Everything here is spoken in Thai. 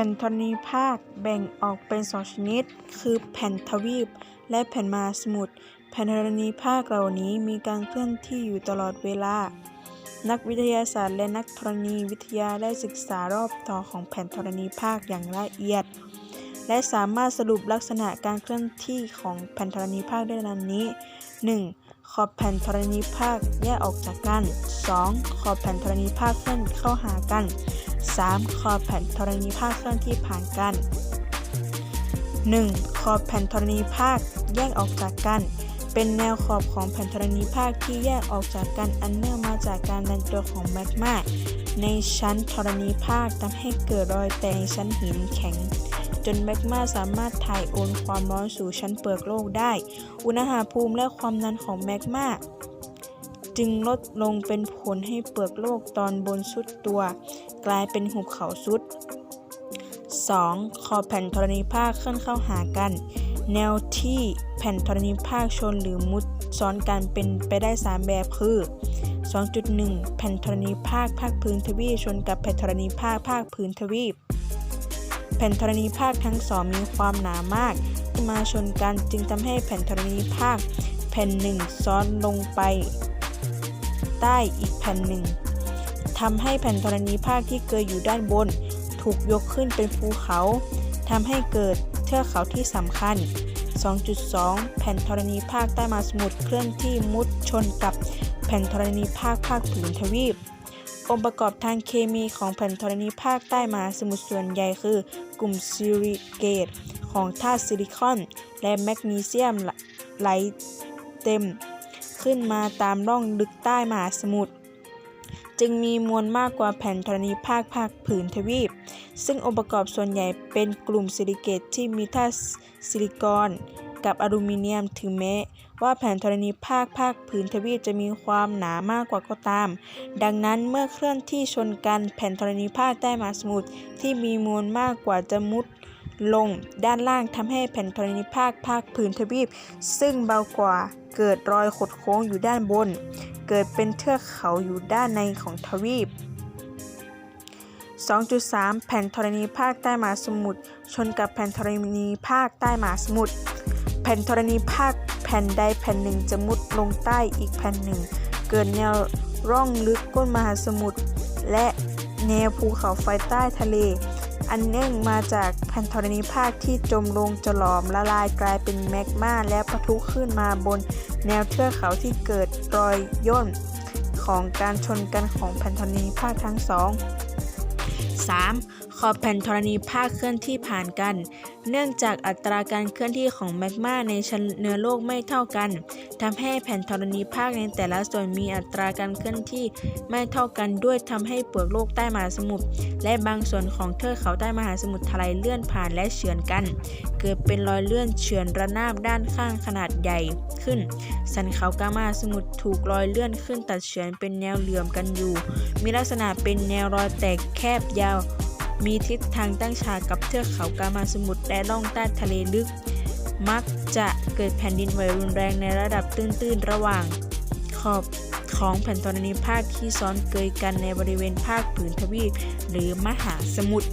ผ่นธรณีภาคแบ่งออกเป็นสองชนิด คือแผ่นทวีป และแผ่นมาสมุทร แผ่นธรณีภาคเหล่านี้มีการเคลื่อนที่อยู่ตลอดเวลา นักวิทยาศาสตร์และนักธรณีวิทยาได้ศึกษารอบต่อของแผ่นธรณีภาคอย่างละเอียด และสามารถสรุปลักษณะการเคลื่อนที่ของแผ่นธรณีภาคได้ดังนี้ 1. ขอบแผ่นธรณีภาคแยกออกจากกัน 2. ขอบแผ่นธรณีภาคเคลื่อนเข้าหากัน 3. ขอบแผ่นธรณีภาคเคลื่อนที่ผ่านกัน 1. ขอบแผ่นธรณีภาคแยกออกจากกัน เป็นแนวขอบของแผ่นธรณีภาคที่แยกออกจากกันอันเนื่องมาจากการดันตัวของแมกมาในชั้นธรณีภาคทำให้เกิดรอยแตกชั้นหินแข็ง จนแมกมาสามารถถ่ายโอนความร้อนสู่ชั้นเปลือกโลกได้ อุณหภูมิและความดันของแมกมาจึงลดลงเป็นผลให้เปลือกโลกตอนบนสุดตัว กลายเป็นหุบเขาสุด 2. ขอบแผ่นธรณีภาคเคลื่อนเข้าหากัน แนวที่แผ่นธรณีภาคชนหรือมุดซ้อนกันเป็นไปได้ 3 แบบคือ 2.1 แผ่นธรณีภาคภาคพื้นทวีปชนกับแผ่นธรณีภาคภาคพื้นทวีป แผ่นธรณีภาคทั้งสองมีความหนามากที่มาชนกันจึงทำให้แผ่นธรณีภาค แผ่นหนึ่งซ้อนลงไป ใต้อีกแผ่นหนึ่งทำให้แผ่นธรณีภาคที่เกยอยู่ด้านบน ถูกยกขึ้นเป็นภูเขาทำให้เกิดเทือกเขาที่สำคัญ 2.2 แผ่นธรณีภาคใต้มาสมุทรเคลื่อนที่มุดชนกับแผ่นธรณีภาคภาคผืนทวีป องค์ประกอบทางเคมีของแผ่นธรณีภาคใต้มหาสมุทรส่วนใหญ่คือกลุ่มซิลิเกตของธาตุซิลิคอน และแมกนีเซียมไหลเต็ม ขึ้นมาตามร่องลึกใต้มหาสมุทรจึงมีมวลมากกว่าแผ่นธรณีภาคภาคผืนทวีป ซึ่งองค์ประกอบส่วนใหญ่เป็นกลุ่มซิลิเกตที่มีธาตุซิลิกอน กับอลูมิเนียมถึงแม้ว่าแผ่นธรณีภาคภาคผืนทวีปจะมีความหนามากกว่าก็ตาม ดังนั้นเมื่อเคลื่อนที่ชนกันแผ่นธรณีภาคใต้มหาสมุทรที่มีมวลมากกว่าจะมุดลงด้านล่างทำให้แผ่นธรณีภาคภาคผืนทวีป ซึ่งเบากว่าเกิดรอยขดโค้งอยู่ด้านบน เกิดเป็นเทือกเขาอยู่ด้านในของทวีป 2.3 แผ่นธรณีภาคใต้มหาสมุทรชนกับแผ่นธรณีภาคใต้มหาสมุทร ผ่นธรณีภาคแผ่นใดแผ่นหนึ่งจะมุดลงใต้อีกแผ่นหนึ่ง เกิดแนวร่องลึกก้นมหาสมุทรและแนวภูเขาไฟใต้ทะเล อันเนื่องมาจากแผ่นธรณีภาคที่จมลงจะหลอมละลายกลายเป็นแมกมาและปะทุขึ้นมาบนแนวเทือกเขาที่เกิดรอยย่นของการชนกันของแผ่นธรณีภาคทั้งสอง 3. ขอบแผ่นธรณีภาคเคลื่อนที่ผ่านกัน เนื่องจากอัตราการเคลื่อนที่ของแมกมาในชั้นเนื้อโลกไม่เท่ากันทำให้แผ่นธรณีภาคในแต่ละส่วนมีอัตราการเคลื่อนที่ไม่เท่ากันด้วยทำให้เปลือกโลกใต้มหาสมุทรและบางส่วนของเทือกเขาใต้มหาสมุทรทลายเลื่อนผ่านและเฉือนกัน เกิดเป็นรอยเลื่อนเฉือนระนาบด้านข้างขนาดใหญ่ขึ้น สันเขากามาสมุทรถูกรอยเลื่อนขึ้นตัดเฉือนเป็นแนวเหลื่อมกันอยู่ มีลักษณะเป็นแนวรอยแตกแคบยาว มีทิศทางตั้งฉากกับเทือกเขากามาสมุทรและล่องใต้ทะเลลึก มักจะเกิดแผ่นดินไหวรุนแรงในระดับตื้นๆ ระหว่างขอบของแผ่นธรณีภาคที่ซ้อนเกยกันในบริเวณภาคผืนทวีปหรือมหาสมุทร